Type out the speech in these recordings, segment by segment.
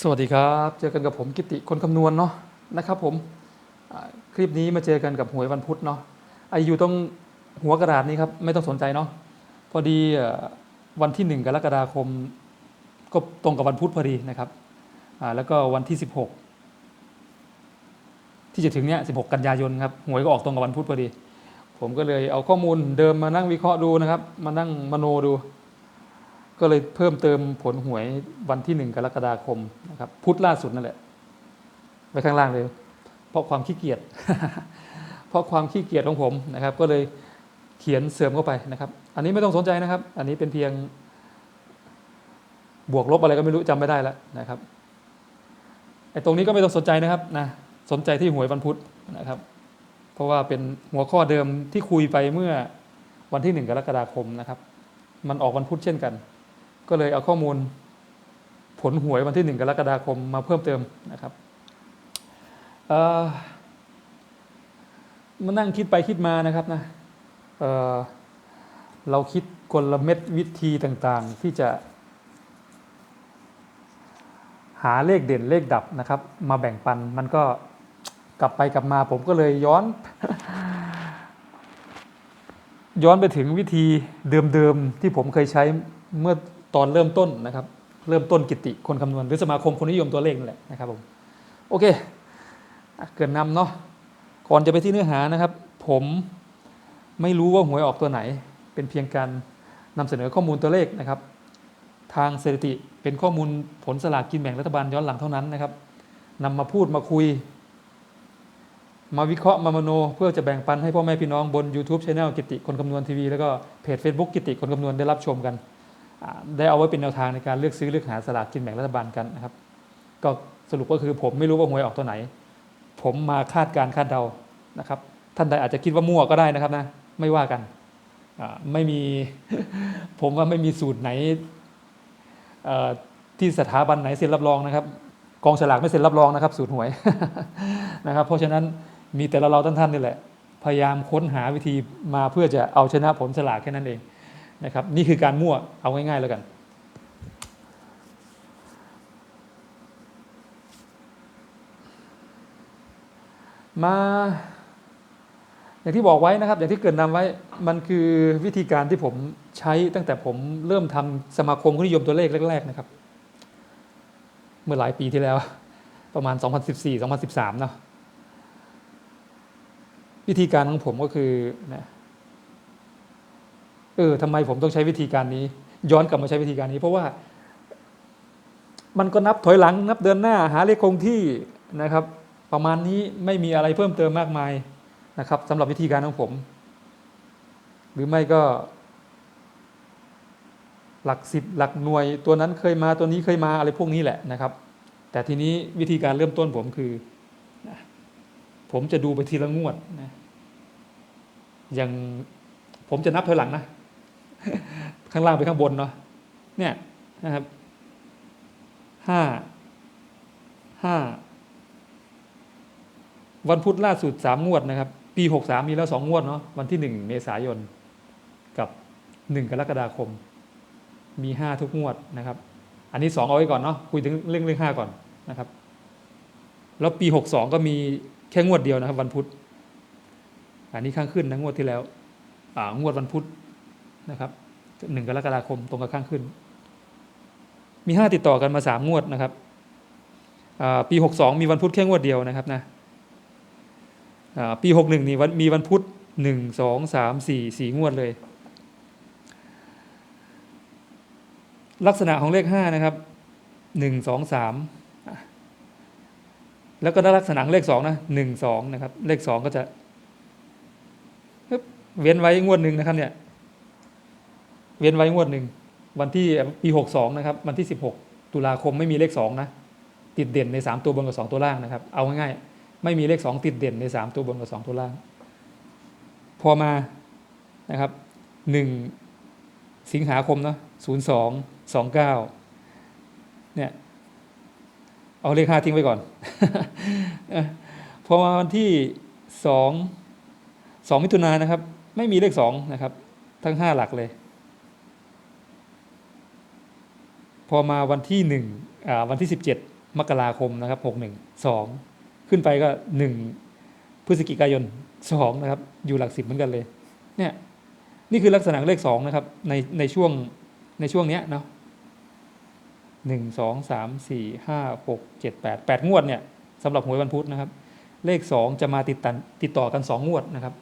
สวัสดีครับ เจอกันกับผมกิติคนคำนวณเนาะนะครับผมคลิปนี้มาเจอกันกับหวยวันพุธเนาะไออยู่ตรงหัวกระดาษนี้ครับไม่ต้องสนใจเนาะพอดีวันที่ 1 กรกฎาคม ก็ตรงกับวันพุธพอดีนะครับแล้วก็วันที่ 16 ที่จะถึงเนี้ย16 กันยายนครับหวยก็ออกตรงกับวันพุธพอดี ผมก็เลยเอาข้อมูลเดิมมานั่งวิเคราะห์ดูนะครับ มานั่งมโนดู ก็เลยเพิ่มเติมผลหวยวันที่หนึ่งกรกฎาคมนะครับพุธล่าสุดนั่นแหละไว้ข้างล่างเลย เพราะความขี้เกียจเพราะความขี้เกียจของผมนะครับ ก็เลยเขียนเสริมเข้าไปนะครับ อันนี้ไม่ต้องสนใจนะครับ อันนี้เป็นเพียง บวกลบอะไรก็ไม่รู้จำไม่ได้แล้วนะครับไอ้ตรงนี้ก็ไม่ต้องสนใจนะครับนะสนใจที่หวยวันพุธนะครับ เพราะว่าเป็นหัวข้อเดิมที่คุยไปเมื่อวันที่หนึ่งกรกฎาคมนะครับ มันออกวันพุธเช่นกัน ก็เลยเอาข้อมูลผลหวยวันที่หนึ่งกรกฎาคมมาเพิ่มเติมนะครับเอ่อมานั่งคิดไปคิดมานะครับนะเอ่อเราคิดกลเม็ดวิธีต่างๆ ที่จะ หาเลขเด่นเลขดับนะครับ มาแบ่งปันมันก็กลับไปกลับมาผมก็เลยย้อน ย้อนไปถึงวิธีเดิมๆที่ผมเคยใช้เมื่อ ตอนเริ่มต้นนะครับ เริ่มต้นกิติคนคำนวณ หรือสมาคมคนนิยมตัวเลขนั่นแหละนะครับผมโอเคเกินนำเนาะก่อนจะไปที่เนื้อหานะครับ ผมไม่รู้ว่าหวยออกตัวไหน เป็นเพียงการนำเสนอข้อมูลตัวเลขนะครับ ทางสถิติเป็นข้อมูลผลสลากกินแบ่งรัฐบาลย้อนหลังเท่านั้นนะครับนำมาพูดมาคุย มาวิเคราะห์มามโน เพื่อจะแบ่งปันให้พ่อแม่พี่น้องบน YouTube Channel กิติคนคำนวณทีวีแล้วก็เพจ Facebook กิติคนคำนวณได้รับชมกัน ได้เอาไว้เป็นแนวทางในการเลือกซื้อเลือกหาสลากกินแบ่งรัฐบาลกันนะครับ ก็สรุปก็คือผมไม่รู้ว่าหวยออกตัวไหน ผมมาคาดการคาดเดานะครับ ท่านใดอาจจะคิดว่ามั่วก็ได้นะครับนะไม่ว่ากันไม่มีผมว่าไม่มีสูตรไหนที่สถาบันไหนเซ็นรับรองนะครับ กองฉลากไม่เซ็นรับรองนะครับ สูตรหวยนะครับ เพราะฉะนั้นมีแต่เราเราท่านๆนี่แหละ พยายามค้นหาวิธีมาเพื่อจะเอาชนะผลสลากแค่นั้นเอง นะครับนี่คือการมั่วเอาง่ายๆแล้วกัน มาอย่างที่บอกไว้นะครับ อย่างที่เกรินนำไว้มันคือวิธีการที่ผมใช้ตั้งแต่ผมเริ่มทำสมาคมคนนิยมตัวเลขแรก ๆ นะครับ เมื่อหลายปีที่แล้ว ประมาณ 2014 2013 เนาะวิธีการของผมก็คือนะ เออทำไมผมต้องใช้วิธีการนี้ ย้อนกลับมาใช้วิธีการนี้ เพราะว่า มันก็นับถอยหลังนับเดินหน้าหาเลขคงที่นะครับ ประมาณนี้ไม่มีอะไรเพิ่มเติมมากมายนะครับสำหรับวิธีการของผม หรือไม่ก็ หลักสิบหลักหน่วย ตัวนั้นเคยมาตัวนี้เคยมาอะไรพวกนี้แหละนะครับ แต่ทีนี้วิธีการเริ่มต้นผมคือ ผมจะดูไปทีละงวดนะอย่างผมจะนับถอยหลังนะ ข้างล่างไปข้างบนเนาะเนี่ยนะครับห้าห้าวันพุธล่าสุดสามงวดนะครับ ปีหกสามมีแล้วสองงวดเนาะวันที่หนึ่งเมษายนกับหนึ่งกรกฎาคม มีห้าทุกงวดนะครับ อันนี้สองเอาไว้ก่อนเนาะคุยถึงเรื่องเรื่องห้าก่อนนะครับ แล้วปีหกสองก็มีแค่งวดเดียวนะครับ วันพุธอันนี้ข้างขึ้นนะงวดที่แล้วงวดวันพุธ นะครับหนึ่งกรกฎาคมตรงกับข้างขึ้น มีห้าติดต่อกันมาสามงวดนะครับปีหกสองมีวันพุธแค่งวดเดียวนะครับนะปีหกหนึ่งนี่วันมีวันพุธหนึ่งสองสามสี่สี่งวดเลย ลักษณะของเลขห้านะครับหนึ่งสองสามแล้วก็ลักษณะของเลขสองนะหนึ่งสองนะครับ เลขสองก็จะ เว้นไว้งวดหนึ่งนะครับเนี่ย เว้นไว้งวดหนึ่งวันที่ปีหกสองนะครับวันที่สิบหกตุลาคมไม่มีเลขสองนะติดเด่นในสามตัวบนกับสองตัวล่างนะครับ เอาง่ายๆไม่มีเลขสองติดเด่นในสามตัวบนกับสองตัวล่าง พอมานะครับหนึ่งสิงหาคมเนาะศูนย์สองสองเก้าเนี่ยเอาเลขห้าทิ้งไว้ก่อน พอมาวันที่สองสองมิถุนายนนะครับ ไม่มีเลขสองนะครับ ทั้งห้าหลักเลย พอมาวันที่หนึ่งวันที่สิบเจ็ดมกราคมนะครับหกหนึ่งสองขึ้นไปก็หนึ่งพฤศจิกายนสองนะครับอยู่หลักสิบเหมือนกันเลยเนี่ยนี่คือลักษณะเลขสองนะครับในในช่วงในช่วงเนี้ยเนาะหนึ่งสองสามสี่ห้าหกเจ็ดแปดแปดงวดเนี่ยสำหรับหวยวันพุธนะครับ เลขสองจะมาติดตันติดต่อกันสองงวดนะครับ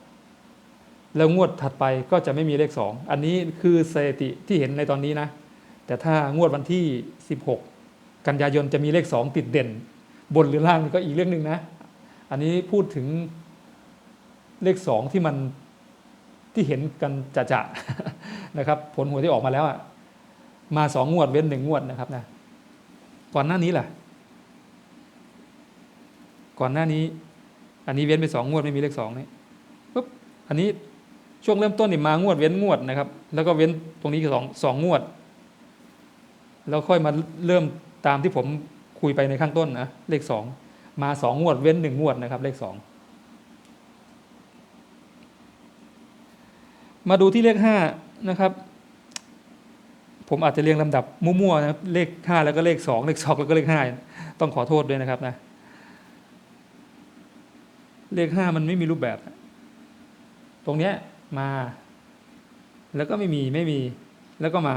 แล้วงวดถัดไปก็จะไม่มีเลขสองอันนี้คือสถิติที่เห็นในตอนนี้นะ แต่ถ้างวดวันที่ 16 กันยายนจะมีเลขสองติดเด่น บนหรือล่างนี่ก็อีกเรื่องหนึ่งนะ อันนี้พูดถึงเลขสองที่มันที่เห็นกันจะๆนะครับ ผลหวยที่ออกมาแล้วอะมาสองงวดเว้นหนึ่งงวดนะครับนะก่อนหน้านี้ล่ะ ก่อนหน้านี้ อันนี้เว้นไปสองงวดไม่มีเลขสองนี่ปุ๊บอันนี้ช่วงเริ่มต้นนี่มางวดเว้นงวดนะครับ แล้วก็เว้นตรงนี้คือสองสองงวด แล้วค่อยมาเริ่มตามที่ผมคุยไปในข้างต้นนะเลขสองมาสองงวดเว้นหนึ่งงวดนะครับ เลขสองมาดูที่เลขห้านะครับ ผมอาจจะเรียงลำดับมั่วๆนะเลขห้าแล้วก็เลขสองเลขสองแล้วก็เลขห้าต้องขอโทษด้วยนะครับนะเลขห้ามันไม่มีรูปแบบ ตรงเนี้ยมา แล้วก็ไม่มีไม่มี แล้วก็มา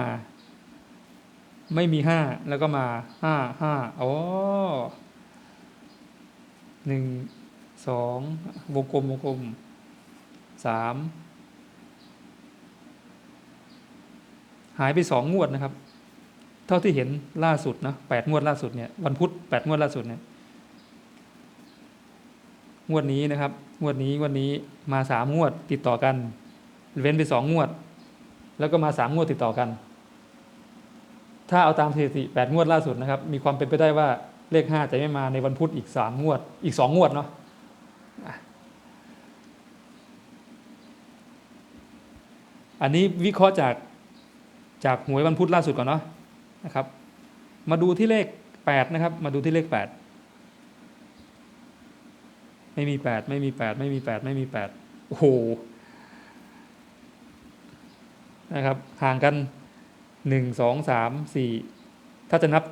ไม่มีห้าแล้วก็มาห้าห้าอ๋อหนึ่งสองวงกลมวงกลมสามหายไปสองงวดนะครับ เท่าที่เห็นล่าสุดนะแปดงวดล่าสุดเนี่ยวันพุธแปดงวดล่าสุดเนี่ยงวดนี้นะครับ งวดนี้งวดนี้มาสามงวดติดต่อกัน เว้นไปสองงวด แล้วก็มาสามงวดติดต่อกัน ถ้าเอาตามสถิติแปดงวดล่าสุดนะครับ มีความเป็นไปได้ว่าเลขห้าจะไม่มาในวันพุธอีกสามงวด อีกสองงวดเนาะอันนี้วิเคราะห์จากจากหวยวันพุธล่าสุดก่อนเนาะนะครับ มาดูที่เลขแปดนะครับ มาดูที่เลขแปดไม่มีแปดไม่มีแปดไม่มีแปดไม่มีแปดโอ้โหนะครับห่างกัน หนึ่งสองสามสี่ถ้าจะนับ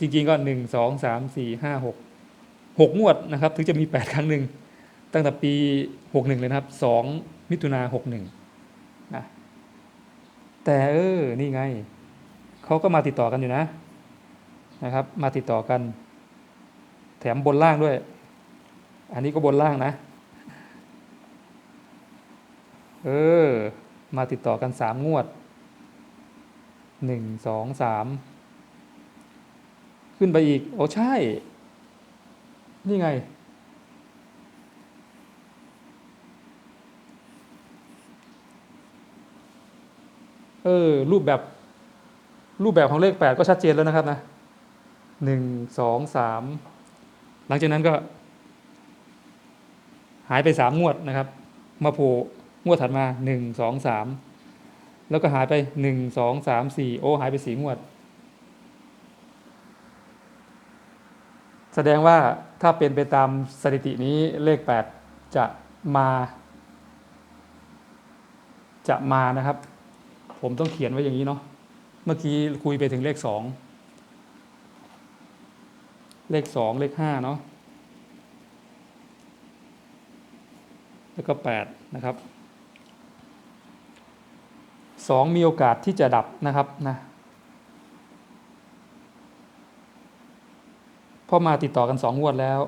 จริงๆก็หนึ่งสองสามสี่ห้าหกหกงวดนะครับ ถึงจะมีแปดครั้งหนึ่งตั้งแต่ปีหกหนึ่งเลยนะครับสองมิถุนาหกหนึ่งนะแต่เออนี่ไงเขาก็มาติดต่อกันอยู่นะนะครับ มาติดต่อกัน แถมบนล่างด้วย อันนี้ก็บนล่างนะ เออ มาติดต่อกันสามงวด หนึ่งสองสามขึ้นไปอีก โอ้ใช่ นี่ไง เออ รูปแบบ รูปแบบของเลขแปดก็ชัดเจนแล้วนะครับนะหนึ่งสองสามหลังจากนั้นก็ หายไปสามงวดนะครับ มาโผล่งวดถัดมาหนึ่งสองสาม แล้วก็หายไปหนึ่งสองสามสี่โอ้หายไปสี่งวด แสดงว่าถ้าเป็นไปตามสถิตินี้เลขแปดจะมา จะมานะครับ ผมต้องเขียนไว้อย่างนี้เนาะเมื่อกี้คุยไปถึงเลขสองเลขสองเลขห้าเนาะแล้วก็แปดนะครับ สองมีโอกาสที่จะดับนะครับนะพราะมาติดต่อกันสองงวดแล้ว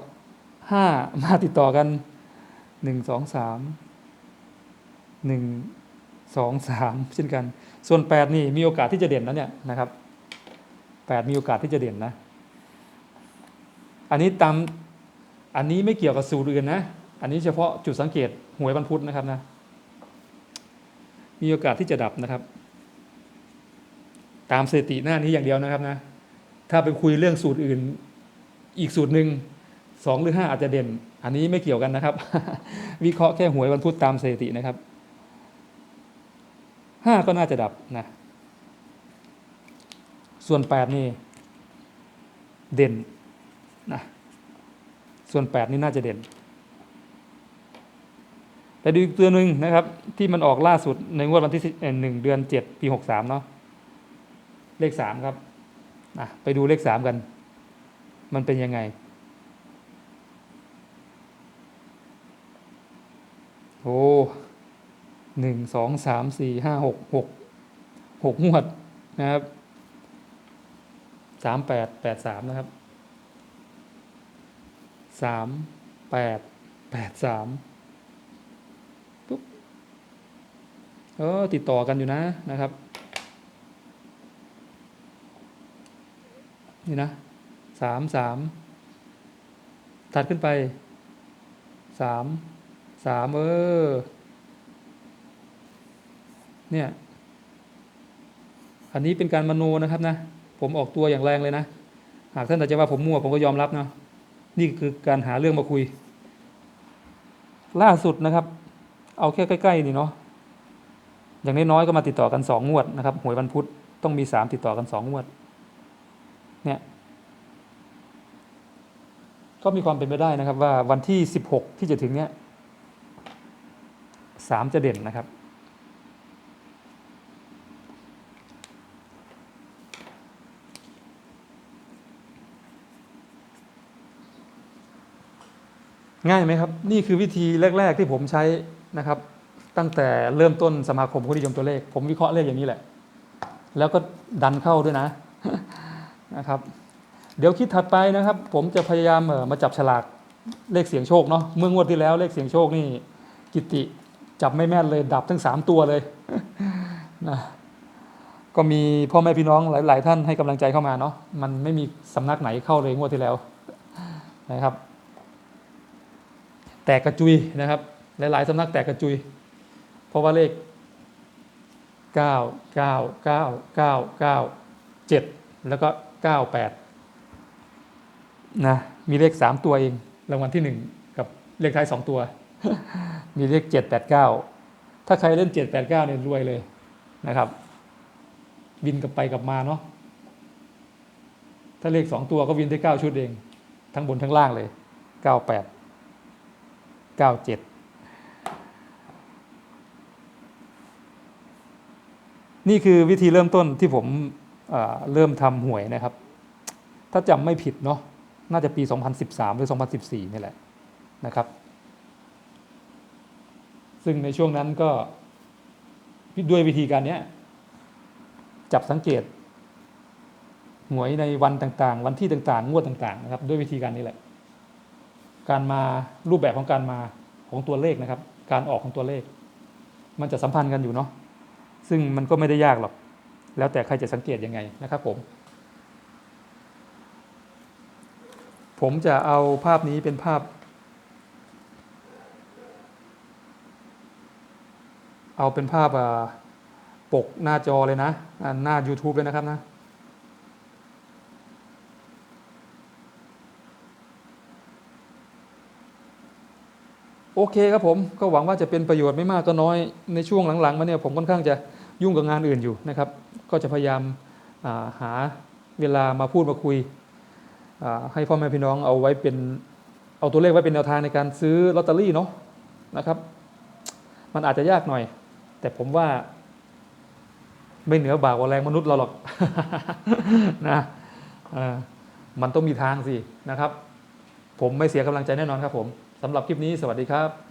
ห้ามาติดต่อกันหนึ่งสองสามหนึ่งสองสามเช่นกัน ส่วนแปดนี่มีโอกาสที่จะเด่นนะเนี่ยนะครับแปดมีโอกาสที่จะเด่นนะ อันนี้ตามอันนี้ไม่เกี่ยวกับสูตรอื่นนะ อันนี้เฉพาะจุดสังเกตหวยบรรพุทธนะครับนะ มีโอกาสที่จะดับนะครับ ตามสถิติหน้านี้อย่างเดียวนะครับนะ ถ้าไปคุยเรื่องสูตรอื่น อีกสูตรหนึ่งสองหรือห้าอาจจะเด่น อันนี้ไม่เกี่ยวกันนะครับ วิเคราะห์แค่หวยบรรพุธตามสถิตินะครับห้าก็น่าจะดับนะ ส่วนแปดนี่เด่นนะส่วนแปดนี่น่าจะเด่น แต่ดูอีกตัวหนึ่งนะครับ ที่มันออกล่าสุดในงวดวันที่หนึ่งเดือนเจ็ดปีหกสามเนาะเลขสามครับะไปดูเลขสามกัน มันเป็นยังไงโอ้หนึ่งสองสามสี่ห้าหกหกหกงวดนะครับสามแปดแปดสามนะครับสามแปดแปดสามปุ๊บ เออติดต่อกันอยู่นะนะครับ นี่นะสามสามถัดขึ้นไปสามสามเออ เนี่ย อันนี้เป็นการมโนนะครับนะ ผมออกตัวอย่างแรงเลยนะ หากท่านอาจจะว่าผมมั่วผมก็ยอมรับเนาะนี่คือการหาเรื่องมาคุย ล่าสุดนะครับ เอาแค่ใกล้ ๆ นี่เนาะ อย่างน้อยๆก็มาติดต่อกันสองงวดนะครับหวยวันพุธต้องมีสามติดต่อกันสองงวด เนี่ย ก็มีความเป็นไปได้นะครับ ว่าวันที่สิบหกที่จะถึงเนี้ยสามจะเด่นนะครับ ง่ายไหมครับ นี่คือวิธีแรก ๆ ที่ผมใช้นะครับ ตั้งแต่เริ่มต้นสมาคมผู้นิยมตัวเลข ผมวิเคราะห์เลขอย่างนี้แหละ แล้วก็ดันเข้าด้วยนะนะครับ เดี๋ยวคิดถัดไปนะครับ ผมจะพยายามเอ่อมาจับฉลากเลขเสียงโชคเนาะเมื่องวดที่แล้วเลขเสียงโชคนี่กิติจับไม่แม่นเลยดับทั้งสามตัวเลยนะก็มีพ่อแม่พี่น้องหลาย ๆ ท่านให้กำลังใจเข้ามาเนาะมันไม่มีสำนักไหนเข้าเลยงวดที่แล้วนะครับ แตกกระจุยนะครับ หลาย ๆสำนักแตกกระจุย ราะว่าเลข 9 9 9 9 9 7 แล้วก็ 98 นะ มีเลข 3 ตัวเองรางวัลที่ 1 กับเลขท้าย 2 ตัว มีเลข 789 ถ้าใครเล่น 789เนี่ยรวยเลยนะครับบินกลับไปกลับมาเนาะถ้าเลข 2 ตัวก็วินได้ 9 ชุดเอง ทั้งบนทั้งล่างเลย 98 97 นี่คือวิธีเริ่มต้นที่ผมเเริ่มทำหวยนะครับ ถ้าจำไม่ผิดเนาะน่าจะปี 2013 หรือ 2014 นี่แหละนะครับ ซึ่งในช่วงนั้นก็ด้วยวิธีการนี้จับสังเกต หวยในวันต่างๆ วันที่ต่างๆ งวดต่างๆนะครับ ด้วยวิธีการนี้แหละ การมารูปแบบของการมาของตัวเลขนะครับ การออกของตัวเลข มันจะสัมพันธ์กันอยู่เนาะ ซึ่งมันก็ไม่ได้ยากหรอก แล้วแต่ใครจะสังเกตยังไงนะครับผม ผมจะเอาภาพนี้เป็นภาพ เอาเป็นภาพปกหน้าจอเลยนะ หน้า YouTube เลยนะครับนะโอเคครับผมก็หวังว่าจะเป็นประโยชน์ไม่มากก็น้อยในช่วงหลังๆมาเนี่ยผมค่อนข้างจะ ยุ่งกับงานอื่นอยู่นะครับ ก็จะพยายามาหาเวลามาพูดมาคุย ให้พ่อแม่พี่น้องเอาไว้เป็นเอาตัวเลขไว้เป็นแนวทางในการซื้อลอตเตอรี่เนาะนะครับ มันอาจจะยากหน่อย แต่ผมว่า ไม่เหนือบากว่าแรงมนุษย์เราหรอกนะมันต้องมีทางสินะครับ ผมไม่เสียกำลังใจแน่นอนครับผมสำหรับคลิปนี้สวัสดีครับ